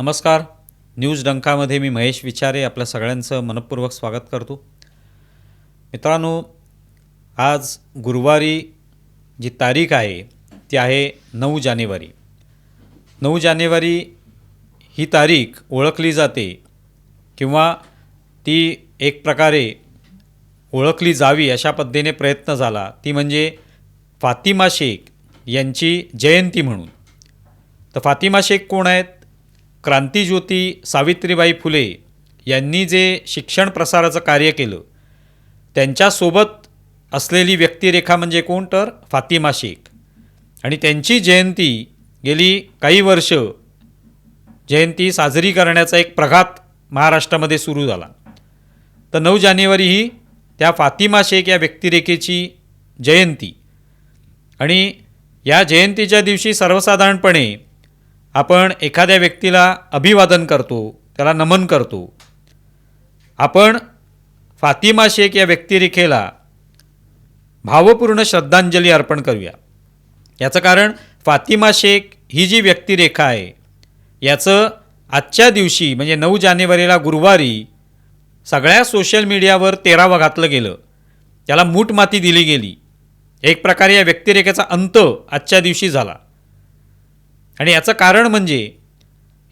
नमस्कार. न्यूज डंकामध्ये मी महेश विचारे आपल्या सगळ्यांचं मनपूर्वक स्वागत करतो. मित्रांनो आज गुरुवारी जी तारीख आहे ती आहे नऊ जानेवारी. नऊ जानेवारी ही तारीख ओळखली जाते किंवा ती एक प्रकारे ओळखली जावी अशा पद्धतीने प्रयत्न झाला. ती म्हणजे फातिमा शेख यांची जयंती म्हणून. तर फातिमा शेख कोण आहेत? क्रांतिज्योती सावित्रीबाई फुले यांनी जे शिक्षण प्रसाराचं कार्य केलं त्यांच्यासोबत असलेली व्यक्तिरेखा म्हणजे कोण तर? फातिमा शेख. आणि त्यांची जयंती गेली काही वर्ष जयंती साजरी करण्याचा एक प्रघात महाराष्ट्रामध्ये सुरू झाला. तर नऊ जानेवारी ही त्या फातिमा शेख या व्यक्तिरेखेची जयंती. आणि या जयंतीच्या दिवशी सर्वसाधारणपणे आपण एखाद्या व्यक्तीला अभिवादन करतो त्याला नमन करतो. आपण फातिमा शेख या व्यक्तिरेखेला भावपूर्ण श्रद्धांजली अर्पण करूया. याचं कारण फातिमा शेख ही जी व्यक्तिरेखा आहे याचं आजच्या दिवशी म्हणजे नऊ जानेवारीला गुरुवारी सगळ्या सोशल मीडियावर तेरावं घातलं गेलं. त्याला मूठ माती दिली गेली. एक प्रकारे या व्यक्तिरेखेचा अंत आजच्या दिवशी झाला. आणि याचं कारण म्हणजे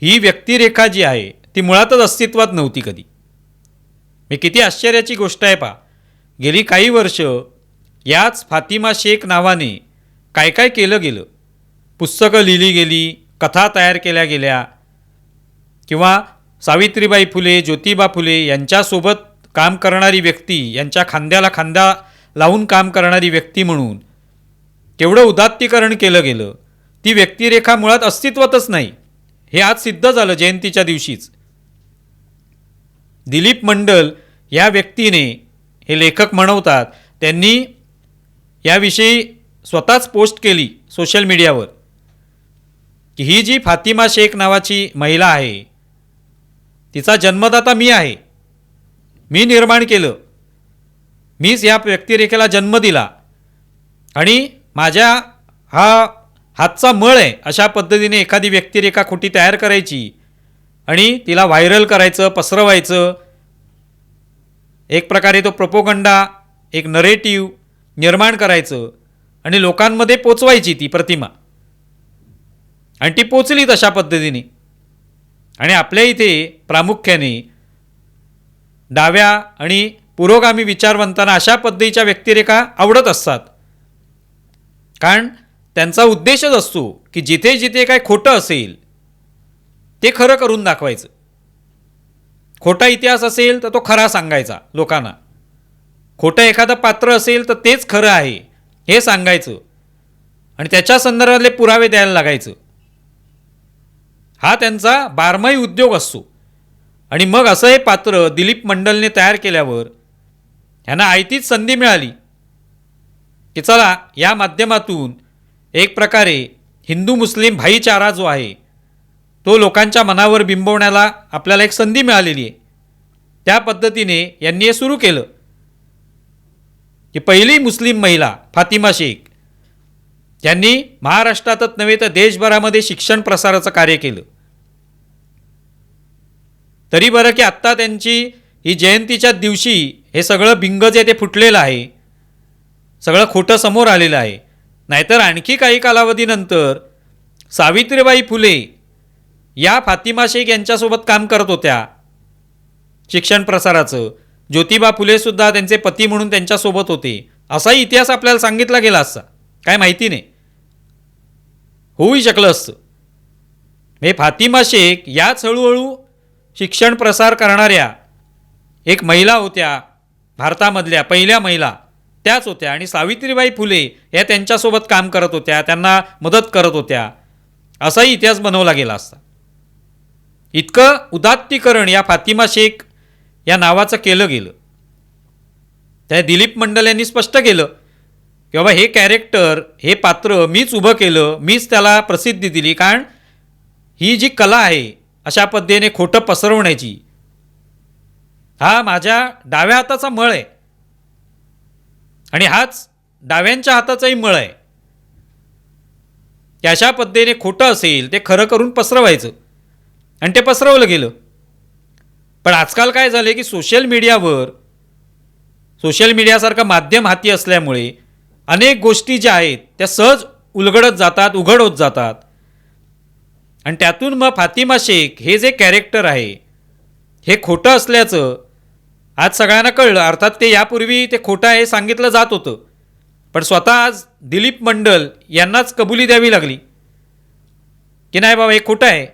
ही व्यक्तिरेखा जी आहे ती मुळातच अस्तित्वात नव्हती कधी. मी किती आश्चर्याची गोष्ट आहे पा गेली काही वर्ष याच फातिमा शेख नावाने काय काय केलं गेलं. पुस्तकं लिहिली गेली कथा तयार केल्या गेल्या किंवा सावित्रीबाई फुले ज्योतिबा फुले यांच्यासोबत काम करणारी व्यक्ती यांच्या खांद्याला खांदा लावून काम करणारी व्यक्ती म्हणून केवढं उदात्तीकरण केलं गेलं. ती व्यक्तिरेखा मुळात अस्तित्वातच नाही. हे आज सिद्ध झालं जयंतीच्या दिवशीच. दिलीप मंडल या व्यक्तीने हे लेखक म्हणवतात त्यांनी याविषयी स्वतःच पोस्ट केली सोशल मीडियावर की ही जी फातिमा शेख नावाची महिला आहे तिचा जन्मदाता मी आहे. मी निर्माण केलं. मीच या व्यक्तिरेखेला जन्म दिला. आणि माझ्या हा हातचा मळ आहे अशा पद्धतीने एखादी व्यक्तिरेखा खोटी तयार करायची. आणि तिला व्हायरल करायचं पसरवायचं. एक प्रकारे तो प्रोपोगंडा एक नरेटिव्ह निर्माण करायचं आणि लोकांमध्ये पोचवायची ती प्रतिमा. आणि ती पोचली तशा पद्धतीने. आणि आपल्या इथे प्रामुख्याने डाव्या आणि पुरोगामी विचारवंतांना अशा पद्धतीच्या व्यक्तिरेखा आवडत असतात. कारण त्यांचा उद्देशच असतो की जिथे जिथे काय खोटं असेल ते खरं करून दाखवायचं. खोटा इतिहास असेल तर तो खरा सांगायचा लोकांना. खोटं एखादं पात्र असेल तर तेच खरं आहे हे सांगायचं. आणि त्याच्या संदर्भातले पुरावे द्यायला लागायचं. हा त्यांचा बारमाही उद्योग असतो. आणि मग असं हे पात्र दिलीप मंडलने तयार केल्यावर ह्यांना आयतीच संधी मिळाली. की चला या माध्यमातून एक प्रकारे हिंदू मुस्लिम भाईचारा जो आहे तो लोकांच्या मनावर बिंबवण्याला आपल्याला एक संधी मिळालेली आहे. त्या पद्धतीने यांनी हे सुरू केलं. की पहिली मुस्लिम महिला फातिमा शेख त्यांनी महाराष्ट्रातच नव्हे तर देशभरामध्ये शिक्षण प्रसाराचं कार्य केलं. तरी बरं की आत्ता त्यांची ही जयंतीच्या दिवशी हे सगळं बिंग जे ते फुटलेलं आहे सगळं खोटं समोर आलेलं आहे. नाहीतर आणखी काही कालावधीनंतर सावित्रीबाई फुले या फातिमा शेख यांच्यासोबत काम करत होत्या. शिक्षण प्रसाराचं. ज्योतिबा फुलेसुद्धा त्यांचे पती म्हणून त्यांच्यासोबत होते. असाही इतिहास आपल्याला सांगितला गेला असता. काय माहिती नाही. होऊही शकलं असतं. हे फातिमा शेख याच हळूहळू शिक्षण प्रसार करणाऱ्या एक महिला होत्या भारतामधल्या पहिल्या महिला. त्याच होत्या. आणि सावित्रीबाई फुले या त्यांच्यासोबत काम करत होत्या. त्यांना मदत करत होत्या. असाही इतिहास बनवला गेला असता. इतकं उदात्तीकरण या फातिमा शेख या नावाचं केलं गेलं. त्या दिलीप मंडल यांनी स्पष्ट केलं की बाबा हे कॅरेक्टर हे पात्र मीच उभं केलं मीच त्याला प्रसिद्धी दिली. कारण ही जी कला आहे अशा पद्धतीने खोटं पसरवण्याची हा माझ्या डाव्या हाताचा मळ आहे. आणि हाच डाव्यांच्या हाताचाही मळ आहे. की अशा पद्धतीने खोटं असेल ते खरं करून पसरवायचं. आणि ते पसरवलं गेलं. पण आजकाल काय झालं की सोशल मीडियावर सोशल मीडियासारखं माध्यम हाती असल्यामुळे अनेक गोष्टी ज्या आहेत त्या सहज उलगडत जातात उघड होत जातात. आणि त्यातून मग फातिमा शेख हे जे कॅरेक्टर आहे हे खोटं असल्याचं आज सगळ्यांना कळलं. अर्थात ते यापूर्वी ते खोटं आहे सांगितलं जात होतं. पण स्वतः आज दिलीप मंडल यांनाच कबुली द्यावी लागली. की नाही बाबा हे खोटं आहे.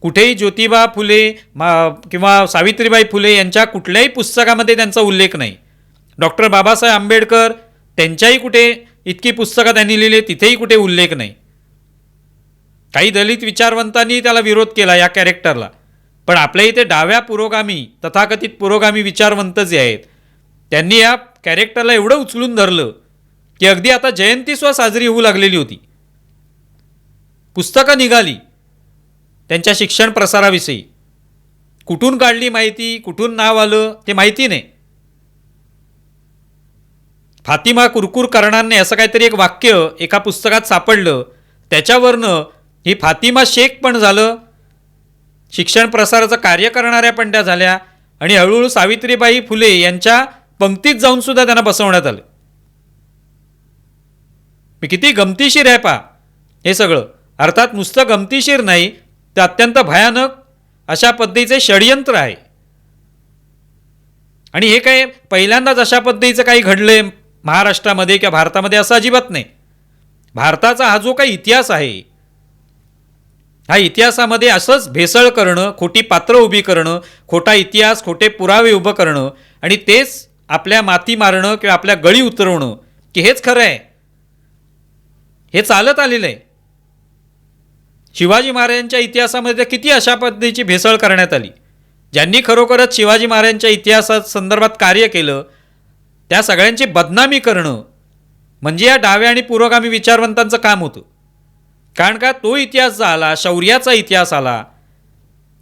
कुठेही ज्योतिबा फुले मा किंवा सावित्रीबाई फुले यांच्या कुठल्याही पुस्तकामध्ये त्यांचा उल्लेख नाही. डॉक्टर बाबासाहेब आंबेडकर त्यांच्याही कुठे इतकी पुस्तकं त्यांनी लिहिली तिथेही कुठे उल्लेख नाही. काही दलित विचारवंतांनी त्याला विरोध केला या कॅरेक्टरला पण आपल्या इथे डाव्या पुरोगामी तथाकथित पुरोगामी विचारवंत जे आहेत. त्यांनी या कॅरेक्टरला एवढं उचलून धरलं की अगदी आता जयंतीसुद्धा साजरी होऊ लागलेली होती. पुस्तकं निघाली त्यांच्या शिक्षण प्रसाराविषयी. कुठून काढली माहिती कुठून नाव आलं ते माहिती नाही. फातिमा कुरकुर करणार नाही असं काहीतरी एक वाक्य एका पुस्तकात सापडलं त्याच्यावरनं ही फातिमा शेख पण झालं शिक्षण प्रसाराचं कार्य करणाऱ्या पण त्या झाल्या आणि हळूहळू सावित्रीबाई फुले यांच्या पंक्तीत जाऊन सुद्धा त्यांना बसवण्यात आलं. मी किती गमतीशीर आहे पा हे सगळं. अर्थात नुसतं गमतीशीर नाही ते अत्यंत भयानक अशा पद्धतीचे षडयंत्र आहे. आणि हे काय पहिल्यांदाच अशा पद्धतीचं काही घडलंय महाराष्ट्रामध्ये किंवा भारतामध्ये असं अजिबात नाही. भारताचा हा जो काही इतिहास आहे हा इतिहासामध्ये असंच भेसळ करणं खोटी पात्र उभी करणं खोटा इतिहास खोटे पुरावे उभं करणं आणि तेच आपल्या माती मारणं किंवा आपल्या गळी उतरवणं की हेच खरं आहे. हे चालत आलेलं आहे. शिवाजी महाराजांच्या इतिहासामध्ये किती अशा पद्धतीची भेसळ करण्यात आली. ज्यांनी खरोखरच शिवाजी महाराजांच्या इतिहासात संदर्भात कार्य केलं त्या सगळ्यांची बदनामी करणं म्हणजे या डाव्या आणि पुरोगामी विचारवंतांचं काम होतं. कारण का? तो इतिहास आला शौर्याचा इतिहास आला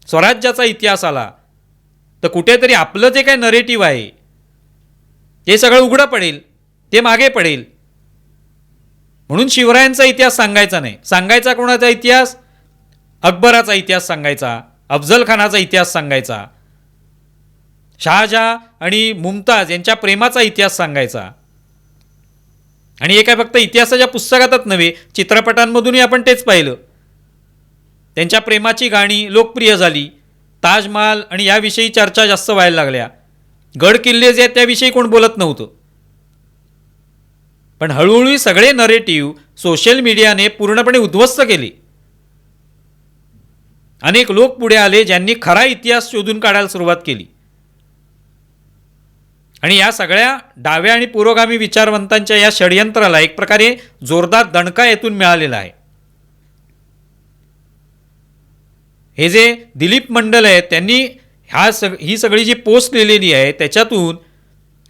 स्वराज्याचा इतिहास आला. तर कुठेतरी आपलं जे काही नरेटिव्ह आहे ते सगळं उघडं पडेल ते मागे पडेल. म्हणून शिवरायांचा इतिहास सांगायचा नाही. सांगायचा कोणाचा इतिहास? अकबराचा इतिहास सांगायचा अफजल खानाचा इतिहास सांगायचा शहाजहा आणि मुमताज यांच्या प्रेमाचा इतिहास सांगायचा. आणि हे काय फक्त इतिहासाच्या पुस्तकातच नव्हे चित्रपटांमधूनही आपण तेच पाहिलं. त्यांच्या प्रेमाची गाणी लोकप्रिय झाली. ताजमहाल आणि याविषयी चर्चा जास्त व्हायला लागल्या. गड किल्ले जे आहेत त्याविषयी कोण बोलत नव्हतं. पण हळूहळू सगळे नरेटिव्ह सोशल मीडियाने पूर्णपणे उद्ध्वस्त केले. अनेक लोक पुढे आले ज्यांनी खरा इतिहास शोधून काढायला सुरुवात केली. आणि या सगळ्या डाव्या आणि पुरोगामी विचारवंतांच्या या षडयंत्राला एक प्रकारे जोरदार दणका येथून मिळालेला आहे. हे जे दिलीप मंडल आहेत त्यांनी ह्या सग ही सगळी जी पोस्ट लिहिलेली आहे त्याच्यातून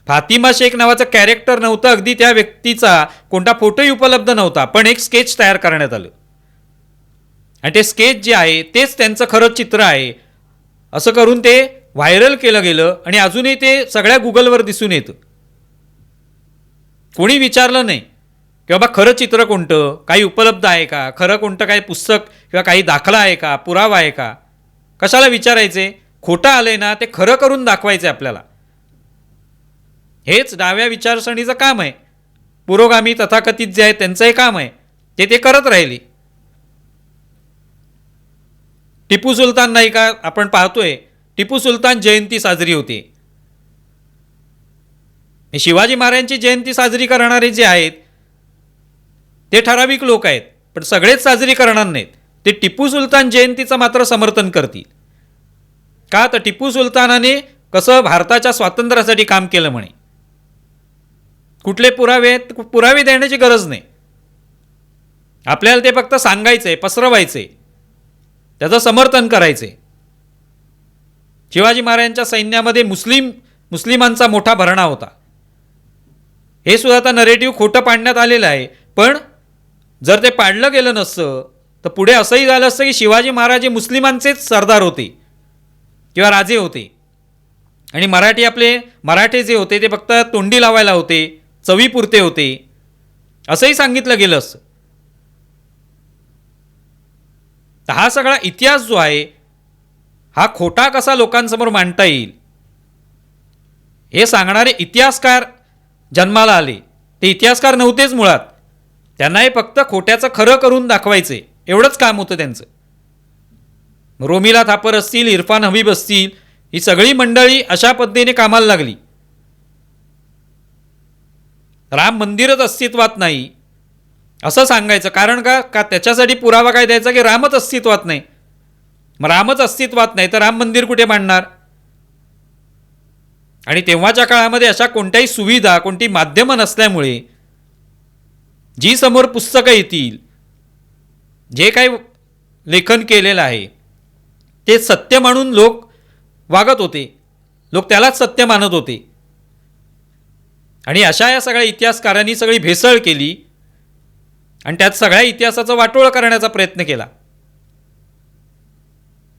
फातिमा शेख नावाचं कॅरेक्टर नव्हतं अगदी त्या व्यक्तीचा कोणता फोटोही उपलब्ध नव्हता पण एक स्केच तयार करण्यात आलं. आणि ते स्केच जे आहे तेच त्यांचं खरं चित्र आहे. असं करून ते व्हायरल केलं गेलं आणि अजूनही ते सगळ्या गुगलवर दिसून येतं. कोणी विचारलं नाही की बाबा खरं चित्र कोणतं? काही उपलब्ध आहे का? खरं कोणतं काही पुस्तक किंवा काही दाखला आहे का? पुरावा आहे का? कशाला विचारायचे? खोटं आलंय ना ते खरं करून दाखवायचे आपल्याला. हेच डाव्या विचारसरणीचं काम आहे. पुरोगामी तथाकथित जे आहे त्यांचंही काम आहे. ते ते करत राहिले. टिपू सुलतान नाही का आपण पाहतोय टिपू सुलतान जयंती साजरी होते. शिवाजी महाराजांची जयंती साजरी करणारे जे आहेत ते ठराविक लोक आहेत पण सगळेच साजरी करणार नाहीत. ते टिपू सुलतान जयंतीचं मात्र समर्थन करतील. का? तर टिपू सुलतानाने कसं भारताच्या स्वातंत्र्यासाठी काम केलं म्हणे. कुठले पुरावे आहेत पुरावे देण्याची गरज नाही. आपल्याला ते फक्त सांगायचं आहे पसरवायचं आहे त्याचं समर्थन करायचे शिवाजी महाराजांच्या सैन्यामध्ये मुस्लिम मुस्लिमांचा मोठा भरणा होता. हे सुद्धा आता नरेटिव्ह खोटं पाडण्यात आलेलं आहे. पण जर ते पाडलं गेलं नसतं तर पुढे असंही झालं असतं की शिवाजी महाराज हे मुस्लिमांचेच सरदार होते किंवा राजे होते. आणि मराठी आपले मराठे जे होते ते फक्त तोंडी लावायला होते चवीपुरते होते असंही सांगितलं गेलं असतं. तर हा सगळा इतिहास जो आहे हा खोटा कसा लोकांसमोर मांडता येईल? हे सांगणारे इतिहासकार जन्माला आले. ते इतिहासकार नव्हतेच मुळात. त्यांना हे फक्त खोट्याचं खरं करून दाखवायचे. एवढंच काम होतं त्यांचं. रोमिला थापर असतील इरफान हबीब असतील ही सगळी मंडळी अशा पद्धतीने कामाला लागली. राम मंदिरच अस्तित्वात नाही असं सांगायचं. कारण का? का त्याच्यासाठी पुरावा काय द्यायचा की रामच अस्तित्वात नाही? मग रामच अस्तित्वात नाही तर राम मंदिर कुठे बांधणार? आणि तेव्हाच्या काळामध्ये अशा कोणत्याही सुविधा कोणती माध्यमं नसल्यामुळे जी समोर पुस्तकं येतील जे काही लेखन केलेलं आहे ते सत्य मानून लोक वागत होते. लोक त्यालाच सत्य मानत होते. आणि अशा या सगळ्या इतिहासकारांनी सगळी भेसळ केली आणि त्यात सगळ्या इतिहासाचा वाटोळं करण्याचा प्रयत्न केला.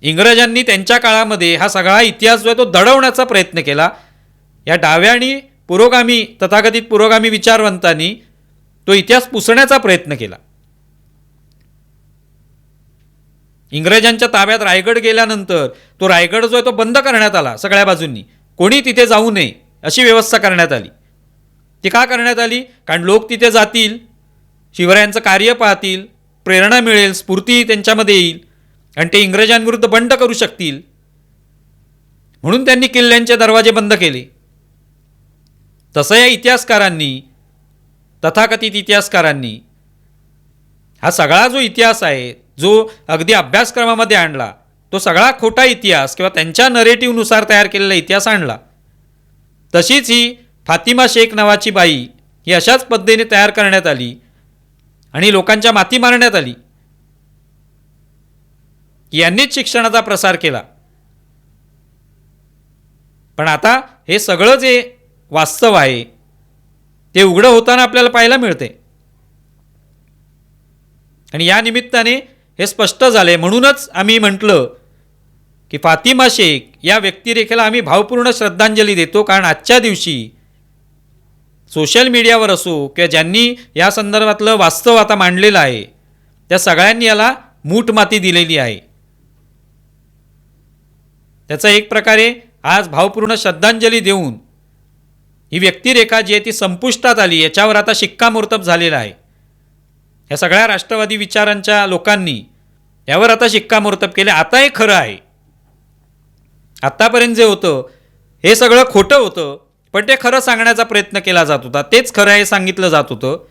इंग्रजांनी त्यांच्या काळामध्ये हा सगळा इतिहास जो आहे तो दडवण्याचा प्रयत्न केला. या डाव्या आणि पुरोगामी तथाकथित पुरोगामी विचारवंतांनी तो इतिहास पुसण्याचा प्रयत्न केला. इंग्रजांच्या ताब्यात रायगड गेल्यानंतर तो रायगड जो आहे तो बंद करण्यात आला सगळ्या बाजूंनी. कोणी तिथे जाऊ नये अशी व्यवस्था करण्यात आली. ती का करण्यात आली? कारण लोक तिथे जातील शिवरायांचं कार्य पाहतील प्रेरणा मिळेल स्फूर्ती त्यांच्यामध्ये येईल. आणि ते इंग्रजांविरुद्ध बंड करू शकतील. म्हणून त्यांनी किल्ल्यांचे दरवाजे बंद केले. तसं या इतिहासकारांनी तथाकथित इतिहासकारांनी हा सगळा जो इतिहास आहे जो अगदी अभ्यासक्रमामध्ये आणला तो सगळा खोटा इतिहास किंवा त्यांच्या नरेटिव्हनुसार तयार केलेला इतिहास आणला. तशीच ही फातिमा शेख नावाची बाई ही अशाच पद्धतीने तयार करण्यात आली आणि लोकांच्या माती मारण्यात आली. यांनीच शिक्षणाचा प्रसार केला. पण आता हे सगळं जे वास्तव आहे ते उघडं होताना आपल्याला पाहायला मिळते. आणि या निमित्ताने हे स्पष्ट झाले म्हणूनच आम्ही म्हटलं की फातिमा शेख या व्यक्तिरेखेला आम्ही भावपूर्ण श्रद्धांजली देतो. कारण आजच्या दिवशी सोशल मीडियावर असो किंवा ज्यांनी या संदर्भातलं वास्तव आता मांडलेलं आहे त्या सगळ्यांनी याला मूठ माती दिलेली आहे. त्याचा एक प्रकारे आज भावपूर्ण श्रद्धांजली देऊन ही व्यक्तिरेखा जी आहे ती संपुष्टात आली याच्यावर आता शिक्कामोर्तब झालेला आहे. या सगळ्या राष्ट्रवादी विचारांच्या लोकांनी यावर आता शिक्कामोर्तब केले. आता हे खरं आहे. आत्तापर्यंत जे होतं हे सगळं खोटं होतं पण ते खरं सांगण्याचा प्रयत्न केला जात होता. तेच खरं आहे सांगितलं जात होतं.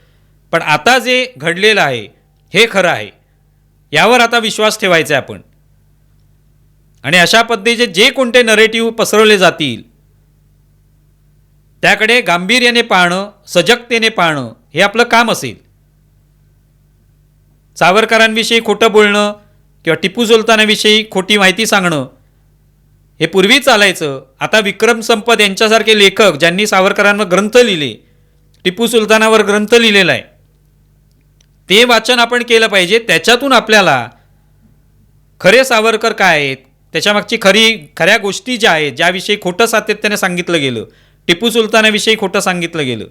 पण आता जे घडलेलं आहे हे खरं आहे. यावर आता विश्वास ठेवायचा आहे आपण. आणि अशा पद्धतीचे जे कोणते नरेटिव्ह पसरवले जातील त्याकडे गांभीर्याने पाहणं सजगतेने पाहणं हे आपलं काम असेल. सावरकरांविषयी खोटं बोलणं किंवा टिपू सुलतानाविषयी खोटी माहिती सांगणं हे पूर्वी चालायचं. आता विक्रम संपत यांच्यासारखे लेखक ज्यांनी सावरकरांवर ग्रंथ लिहिले टिपू सुलतानावर ग्रंथ लिहिलेला आहे ते वाचन आपण केलं पाहिजे. त्याच्यातून आपल्याला खरे सावरकर काय आहेत त्याच्यामागची खरी खऱ्या गोष्टी ज्या आहेत ज्याविषयी खोटं सातत्याने सांगितलं गेलं टिपू सुलतानाविषयी खोटं सांगितलं गेलं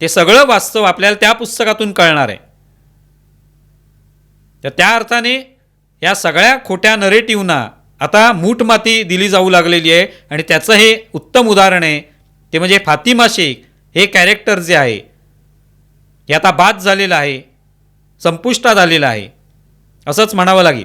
ते सगळं वास्तव आपल्याला त्या पुस्तकातून कळणार आहे. तर त्या अर्थाने या सगळ्या खोट्या नरेटिव्हना आता मूठमाती दिली जाऊ लागलेली आहे आणि त्याचं हे उत्तम उदाहरण आहे. ते म्हणजे फातिमा शेख हे कॅरेक्टर जे आहे हे आता बाद झालेलं आहे संपुष्टात आलेलं आहे असंच म्हणावं लागेल.